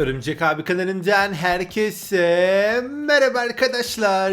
Örümcek abi kanalından herkese merhaba arkadaşlar.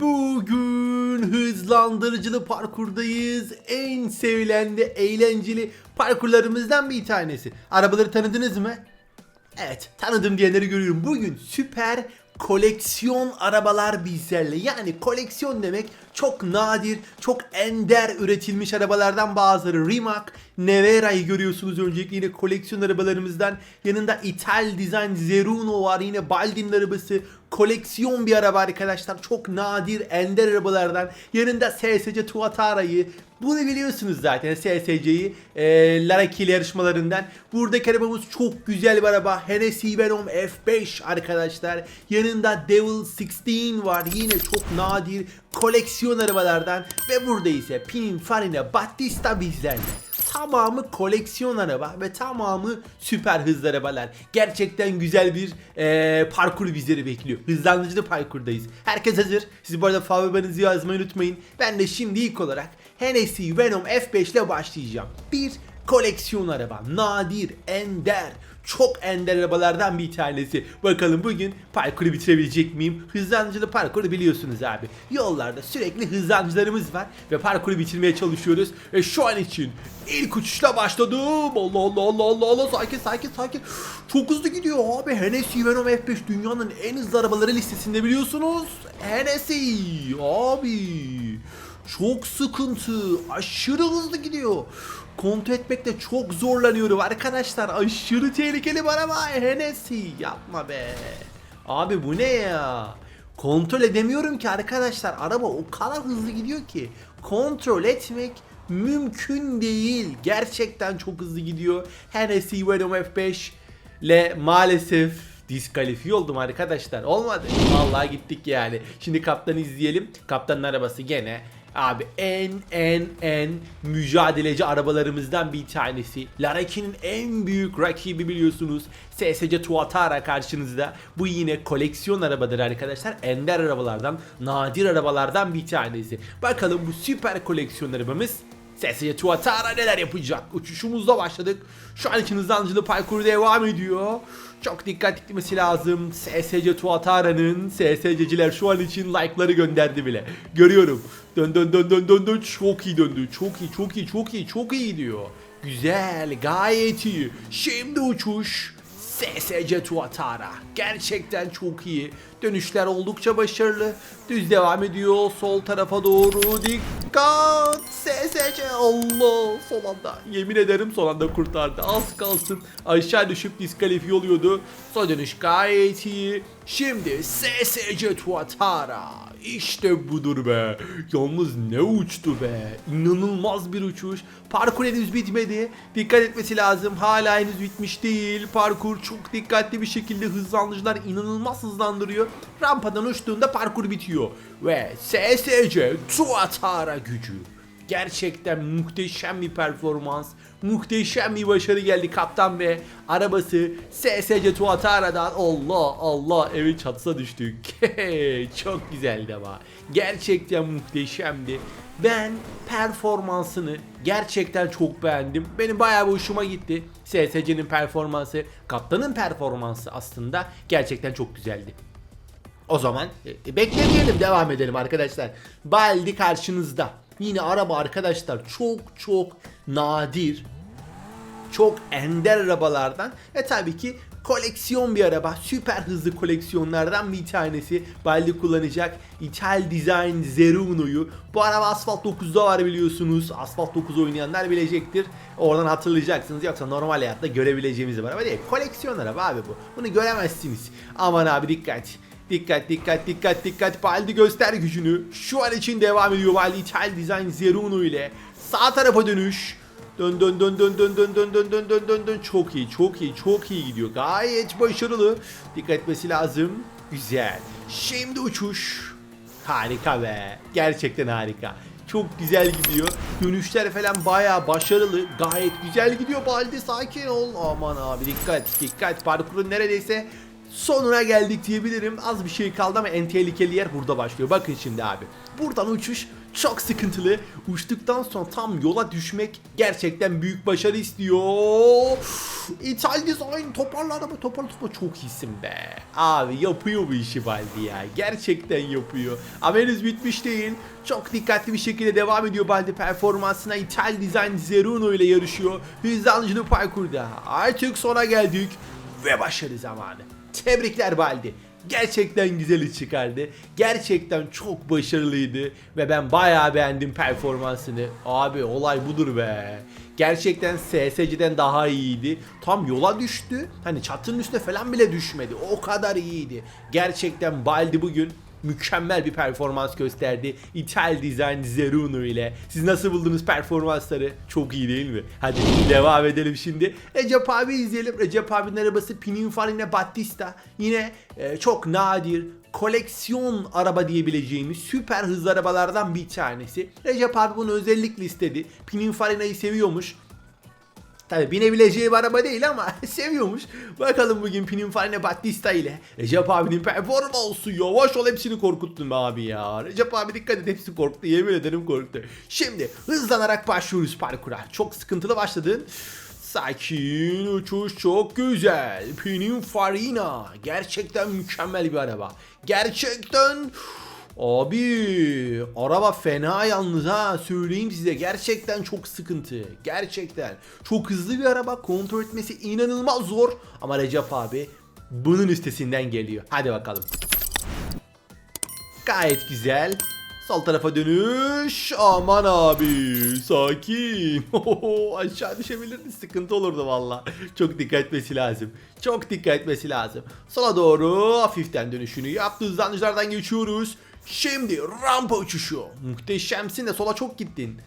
Bugün hızlandırıcılı parkurdayız. En sevilen ve eğlenceli parkurlarımızdan bir tanesi. Arabaları tanıdınız mı? Evet tanıdım diyenleri görüyorum. Bugün süper koleksiyon arabalar bizlerle. Yani koleksiyon demek çok nadir, çok ender üretilmiş arabalardan bazıları. Rimac, Nevera'yı görüyorsunuz öncelikle yine koleksiyon arabalarımızdan. Yanında İtal Design Zeruno var yine Baldin arabası. Koleksiyon bir araba arkadaşlar. Çok nadir, ender arabalardan. Yanında SSC Tuatara'yı, bunu biliyorsunuz zaten SSC'yi e, Laraki ile yarışmalarından. Buradaki arabamız çok güzel bir araba. Hennessy Venom F5 arkadaşlar. Yanında Devil 16 var. Yine çok nadir koleksiyon arabalardan. Ve burada ise Pininfarina Battista bizlerle. Tamamı koleksiyon araba ve tamamı süper hızlı arabalar. Gerçekten güzel bir eee, parkur bizleri bekliyor. Hızlandırıcı parkurdayız. Herkes hazır. Siz bu arada favorilerinizi yazmayı unutmayın. Ben de şimdi ilk olarak Hennessy Venom F5 ile başlayacağım. Bir koleksiyon araba. Nadir, ender, çok ender arabalardan bir tanesi. Bakalım bugün parkuru bitirebilecek miyim? Hızlandırıcılı parkuru biliyorsunuz abi. Yollarda sürekli hızlandırıcılarımız var ve parkuru bitirmeye çalışıyoruz. Ve şu an için ilk uçuşla başladım. Allah Allah Allah Allah Allah sakin sakin sakin. Çok hızlı gidiyor abi. Hennessy Venom F5 dünyanın en hızlı arabaları listesinde biliyorsunuz. Hennessy abi. Çok sıkıntı. Aşırı hızlı gidiyor. Kontrol etmekte çok zorlanıyorum arkadaşlar. Aşırı tehlikeli bir araba. Hennessy yapma be. Abi bu ne ya? Kontrol edemiyorum ki arkadaşlar. Araba o kadar hızlı gidiyor ki. Kontrol etmek mümkün değil. Gerçekten çok hızlı gidiyor. Hennessy Venom F5 ile maalesef diskalifiye oldum arkadaşlar. Olmadı. Vallahi gittik yani. Şimdi kaptanı izleyelim. Kaptanın arabası gene Abi en en en mücadeleci arabalarımızdan bir tanesi. Laraki'nin en büyük rakibi biliyorsunuz. SSC Tuatara karşınızda. Bu yine koleksiyon arabadır arkadaşlar. Ender arabalardan, nadir arabalardan bir tanesi. Bakalım bu süper koleksiyon arabamız SSC Tuatara neler yapacak? Uçuşumuzda başladık. Şu an için hızlandırıcılı parkuru devam ediyor. Çok dikkat etmesi lazım. SSC Tuatara'nın SSC'ciler şu an için like'ları gönderdi bile. Görüyorum. Dön dön dön dön dön dön. Çok iyi döndü. Çok iyi çok iyi çok iyi çok iyi diyor. Güzel gayet iyi. Şimdi uçuş. SSC Tuatara. Gerçekten çok iyi. Dönüşler oldukça başarılı. Düz devam ediyor. Sol tarafa doğru. Dikkat. SSC. Allah. Son anda. Yemin ederim son anda kurtardı. Az kalsın. Aşağı düşüp diskalifiye oluyordu. Son dönüş gayet iyi. Şimdi SSC Tuatara. İşte budur be. Yalnız ne uçtu be. İnanılmaz bir uçuş. Parkur henüz bitmedi. Dikkat etmesi lazım. Hala henüz bitmiş değil. Parkur çok dikkatli bir şekilde hızlandırıcılar inanılmaz hızlandırıyor. Rampadan uçtuğunda parkur bitiyor. Ve SSC Tuatara gücü. Gerçekten muhteşem bir performans. Muhteşem bir başarı geldi kaptan ve arabası SSC Tuatara'dan Allah Allah evin çatısına düştük. Çok güzeldi ama. Gerçekten muhteşemdi. Ben performansını gerçekten çok beğendim. Benim bayağı bir hoşuma gitti. SSC'nin performansı, kaptanın performansı aslında gerçekten çok güzeldi. O zaman e, beklemeyelim devam edelim arkadaşlar. Baldi karşınızda. Yine araba arkadaşlar çok çok nadir. Çok ender arabalardan ve tabii ki koleksiyon bir araba. Süper hızlı koleksiyonlardan bir tanesi. Baldi kullanacak İtal Design Zeruno'yu. Bu araba Asphalt 9'da var biliyorsunuz. Asphalt 9 oynayanlar bilecektir. Oradan hatırlayacaksınız. Yoksa normal hayatta görebileceğimiz bir araba değil. Koleksiyon araba abi bu. Bunu göremezsiniz. Aman abi dikkat. Dikkat dikkat dikkat dikkat Baldi göster gücünü. Şu an için devam ediyor Baldi İtal Design Zeruno ile. Sağ tarafa dönüş. Dön dön dön dön dön dön dön dön dön dön dön dön çok iyi çok iyi çok iyi gidiyor gayet başarılı dikkat etmesi lazım güzel şimdi uçuş harika be gerçekten harika çok güzel gidiyor dönüşler falan baya başarılı gayet güzel gidiyor Baldi sakin ol aman abi dikkat dikkat parkurun neredeyse sonuna geldik diyebilirim. Az bir şey kaldı ama en tehlikeli yer burada başlıyor. Bakın şimdi abi. Buradan uçuş çok sıkıntılı. Uçtuktan sonra tam yola düşmek gerçekten büyük başarı istiyor. İthal design toparla araba toparla toparla çok iyisin be. Abi yapıyor bu işi Baldi ya. Gerçekten yapıyor. Ama henüz bitmiş değil. Çok dikkatli bir şekilde devam ediyor Baldi performansına. İthal Design Zeruno ile yarışıyor. Hızlanıcılığı parkurda. Artık sona geldik. Ve başarı zamanı. Tebrikler Baldi. Gerçekten güzeli çıkardı. Gerçekten çok başarılıydı. Ve ben bayağı beğendim performansını. Abi olay budur be. Gerçekten SSC'den daha iyiydi. Tam yola düştü. Hani çatının üstüne falan bile düşmedi. O kadar iyiydi. Gerçekten Baldi bugün mükemmel bir performans gösterdi. İthal Design Zeruno ile. Siz nasıl buldunuz performansları? Çok iyi değil mi? Hadi devam edelim şimdi. Recep abi izleyelim. Recep abinin arabası Pininfarina Battista. Yine e, çok nadir koleksiyon araba diyebileceğimiz süper hızlı arabalardan bir tanesi. Recep abi bunu özellikle istedi. Pininfarina'yı seviyormuş. Tabi binebileceği bir araba değil ama seviyormuş. Bakalım bugün Pininfarina Battista ile Recep abinin performansı yavaş ol hepsini korkuttun be abi ya. Recep abi dikkat et hepsi korktu yemin ederim korktu. Şimdi hızlanarak başlıyoruz parkura. Çok sıkıntılı başladın. Sakin uçuş çok güzel. Pininfarina gerçekten mükemmel bir araba. Gerçekten Abi araba fena yalnız ha. Söyleyeyim size gerçekten çok sıkıntı. Gerçekten. Çok hızlı bir araba kontrol etmesi inanılmaz zor. Ama Recep abi bunun üstesinden geliyor. Hadi bakalım. Gayet güzel. Sol tarafa dönüş. Aman abi sakin. Aşağı düşebilirdi. Sıkıntı olurdu valla çok dikkat etmesi lazım. Çok dikkat etmesi lazım. Sola doğru hafiften dönüşünü yaptı. Hızlanıcılardan geçiyoruz Şimdi rampa uçuşu. Muhteşemsin de sola çok gittin.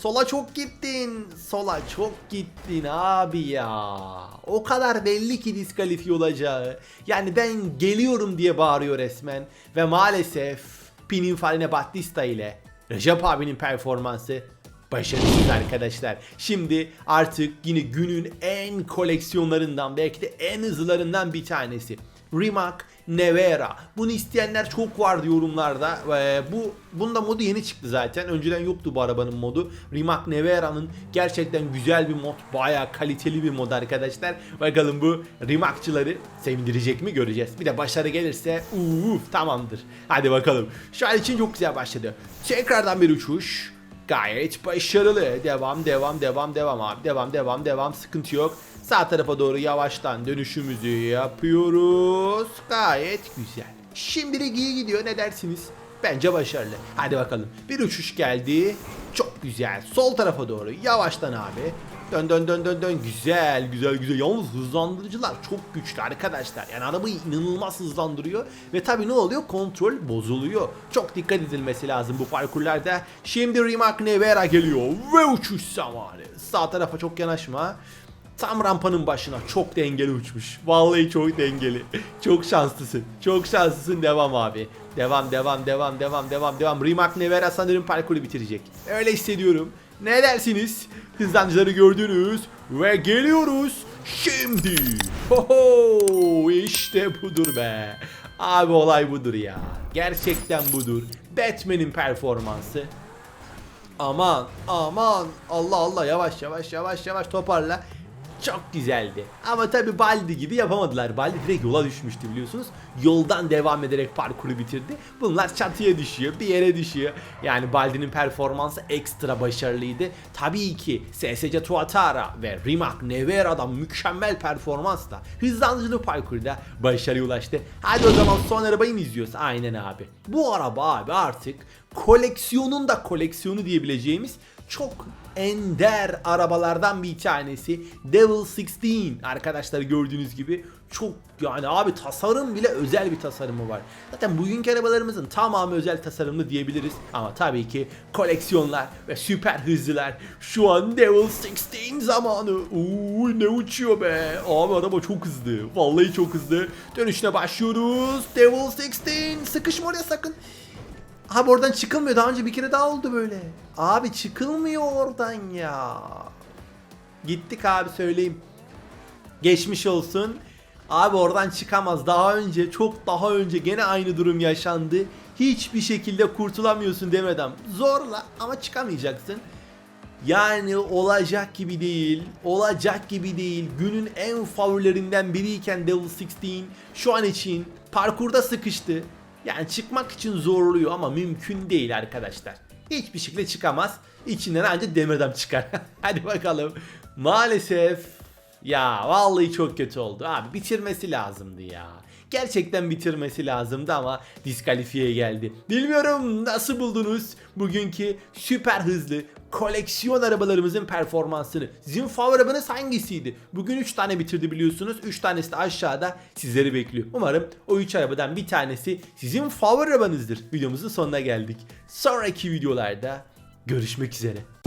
Sola çok gittin. Sola çok gittin abi ya. O kadar belli ki diskalifiye olacağı. Yani ben geliyorum diye bağırıyor resmen. Ve maalesef Pininfarina Battista ile Recep abinin performansı başarısız arkadaşlar. Şimdi artık yine günün en koleksiyonlarından belki de en hızlılarından bir tanesi. Rimac Nevera. Bunu isteyenler çok vardı yorumlarda. Ee, bu bunda modu yeni çıktı zaten. Önceden yoktu bu arabanın modu. Rimac Nevera'nın gerçekten güzel bir mod. Bayağı kaliteli bir mod arkadaşlar. Bakalım bu Rimac'çıları sevindirecek mi göreceğiz. Bir de başarı gelirse uuf tamamdır. Hadi bakalım. Şu an için çok güzel başladı. Tekrardan bir uçuş. Gayet başarılı. Devam, devam, devam, devam abi. Devam, devam, devam. Sıkıntı yok. Sağ tarafa doğru yavaştan dönüşümüzü yapıyoruz. Gayet güzel. Şimdilik iyi gidiyor ne dersiniz? Bence başarılı. Hadi bakalım. Bir uçuş geldi. Çok güzel. Sol tarafa doğru yavaştan abi. Dön dön dön dön dön. Güzel güzel güzel. Yalnız hızlandırıcılar çok güçlü arkadaşlar. Yani arabayı inanılmaz hızlandırıyor. Ve tabii ne oluyor? Kontrol bozuluyor. Çok dikkat edilmesi lazım bu parkurlarda. Şimdi Rimac Nevera geliyor. Ve uçuş zamanı. Sağ tarafa çok yanaşma. Tam rampanın başına çok dengeli uçmuş. Vallahi çok dengeli. Çok şanslısın. Çok şanslısın. Devam abi. Devam devam devam devam devam devam. Rimac Nevera sanırım parkuru bitirecek. Öyle hissediyorum. Ne dersiniz? Hızlancıları gördünüz ve geliyoruz. Şimdi. Hoho işte budur be. Abi olay budur ya. Gerçekten budur. Batman'in performansı. Aman aman Allah Allah yavaş yavaş yavaş yavaş toparla. Çok güzeldi. Ama tabi Baldi gibi yapamadılar. Baldi direkt yola düşmüştü biliyorsunuz. Yoldan devam ederek parkuru bitirdi. Bunlar çatıya düşüyor, bir yere düşüyor. Yani Baldi'nin performansı ekstra başarılıydı. Tabii ki SSC Tuatara ve Rimac Nevera'dan mükemmel performansla hızlandırıcı parkurda başarıya ulaştı. Hadi o zaman son arabayı mı izliyoruz? Aynen abi. Bu araba abi artık koleksiyonun da koleksiyonu diyebileceğimiz çok ender arabalardan bir tanesi Devil 16 arkadaşlar gördüğünüz gibi çok yani abi tasarım bile özel bir tasarımı var. Zaten bugünkü arabalarımızın tamamı özel tasarımlı diyebiliriz ama tabii ki koleksiyonlar ve süper hızlılar şu an Devil 16 zamanı. Uuu ne uçuyor be. Abi araba çok hızlı. Vallahi çok hızlı. Dönüşüne başlıyoruz. Devil 16 sıkışma oraya sakın. Abi oradan çıkılmıyor. Daha önce bir kere daha oldu böyle. Abi çıkılmıyor oradan ya. Gittik abi söyleyeyim. Geçmiş olsun. Abi oradan çıkamaz. Daha önce çok daha önce gene aynı durum yaşandı. Hiçbir şekilde kurtulamıyorsun demeden. Zorla ama çıkamayacaksın. Yani olacak gibi değil, olacak gibi değil. Günün en favorilerinden biriyken Devil 16 şu an için parkurda sıkıştı. Yani çıkmak için zorluyor ama mümkün değil arkadaşlar. Hiçbir şekilde çıkamaz. İçinden ancak demir adam çıkar. Hadi bakalım. Maalesef ya vallahi çok kötü oldu. Abi bitirmesi lazımdı ya. Gerçekten bitirmesi lazımdı ama diskalifiye geldi. Bilmiyorum nasıl buldunuz bugünkü süper hızlı koleksiyon arabalarımızın performansını. Sizin favori arabanız hangisiydi? Bugün 3 tane bitirdi biliyorsunuz. 3 tanesi de aşağıda sizleri bekliyor. Umarım o 3 arabadan bir tanesi sizin favori arabanızdır. Videomuzun sonuna geldik. Sonraki videolarda görüşmek üzere.